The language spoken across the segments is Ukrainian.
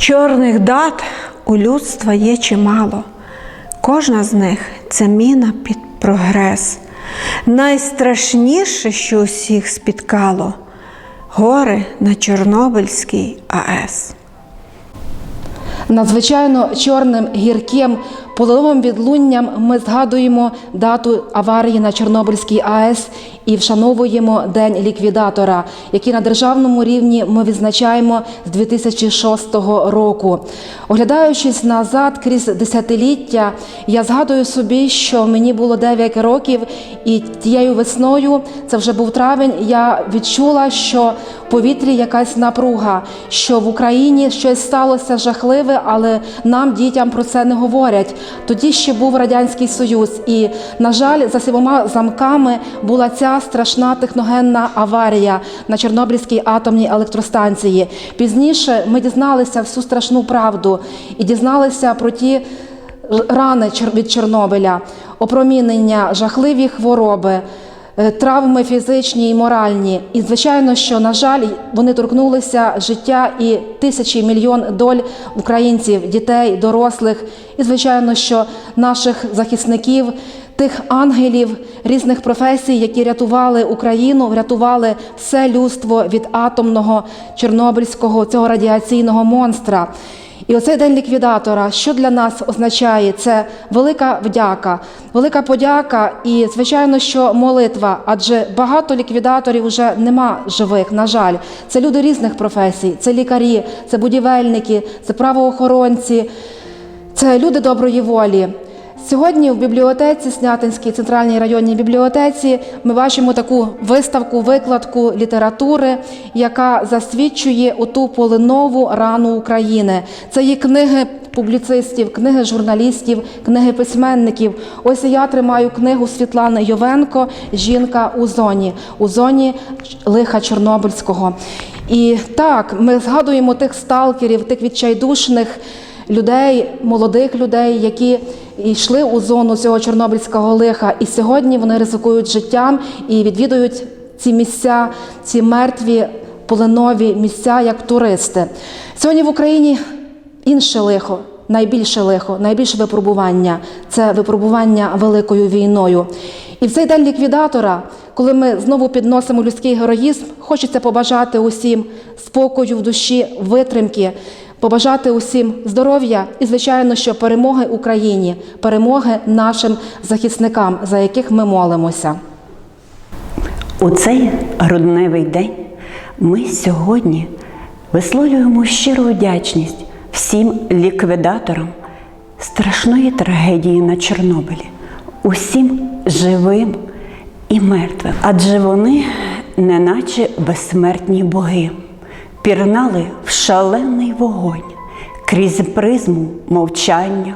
Чорних дат у людства є чимало. Кожна з них це міна під прогрес. Найстрашніше, що усіх спіткало гори на Чорнобильській АЕС. Надзвичайно чорним, гірким, половим відлунням ми згадуємо дату аварії на Чорнобильській АЕС і вшановуємо День ліквідатора, який на державному рівні ми відзначаємо з 2006 року. Оглядаючись назад крізь десятиліття, я згадую собі, що мені було 9 років, і тією весною, це вже був травень, я відчула, що повітрі якась напруга, що в Україні щось сталося жахливе, але нам, дітям, про це не говорять. Тоді ще був радянський союз, і на жаль, за сімома замками була ця страшна техногенна аварія на Чорнобильській атомній електростанції. Пізніше ми дізналися всю страшну правду і дізналися про ті рани від Чорнобиля, опромінення, жахливі хвороби. Е, Травми фізичні і моральні, і звичайно, що на жаль, вони торкнулися життя і тисячі мільйон доль українців, дітей, дорослих, і звичайно, що наших захисників, тих ангелів різних професій, які рятували Україну, врятували все людство від атомного чорнобильського цього радіаційного монстра. І оцей день ліквідатора, що для нас означає? Це велика вдяка, велика подяка і, звичайно, що молитва, адже багато ліквідаторів вже нема живих, на жаль. Це люди різних професій, це лікарі, це будівельники, це правоохоронці, це люди доброї волі. Сьогодні в бібліотеці Снятинській центральній районній бібліотеці ми бачимо таку виставку, викладку літератури, яка засвідчує оту полинову рану України. Це є книги публіцистів, книги журналістів, книги письменників. Ось я тримаю книгу Світлани Йовенко Жінка у зоні, у зоні лиха Чорнобильського. І так, ми згадуємо тих сталкерів, тих відчайдушних людей, молодих людей, які йшли у зону цього чорнобильського лиха, і сьогодні вони ризикують життям і відвідують ці місця, ці мертві полинові місця як туристи. Сьогодні в Україні інше лихо. Найбільше лихо, найбільше випробування це випробування великою війною. І в цей день ліквідатора, коли ми знову підносимо людський героїзм, хочеться побажати усім спокою в душі, витримки, побажати усім здоров'я і, звичайно, що перемоги Україні, перемоги нашим захисникам, за яких ми молимося. У цей грудневий день ми сьогодні висловлюємо щиру вдячність всім ліквідаторам страшної трагедії на Чорнобилі, усім живим і мертвим. Адже вони, неначе безсмертні боги, пірнали в шалений вогонь крізь призму мовчання,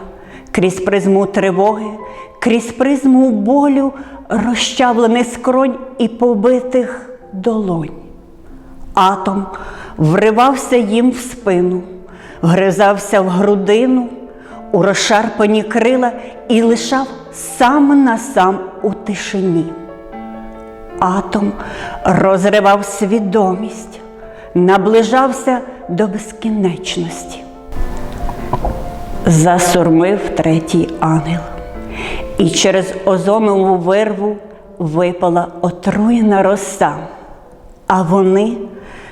крізь призму тривоги, крізь призму болю, розчавлений скронь і побитих долонь. Атом вривався їм в спину, гризався в грудину, у розшарпані крила і лишав сам на сам у тишині. Атом розривав свідомість, наближався до безкінечності. Засурмив третій ангел, і через озонову вирву випала отруєна роса, а вони,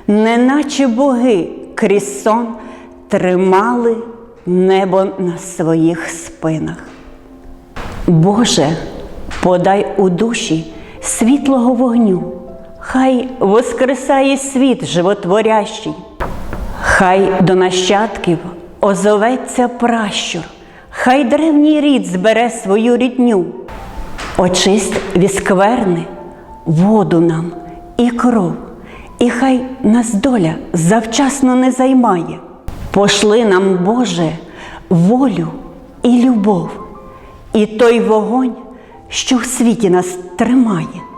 неначе боги, крізь сон тримали небо на своїх спинах. Боже, подай у душі світлого вогню, хай воскресає світ животворящий, хай до нащадків озоветься пращур, хай древній рід збере свою рідню, очисть від скверни, воду нам і кров, і хай нас доля завчасно не займає. Пошли нам, Боже, волю і любов, і той вогонь, що в світі нас тримає.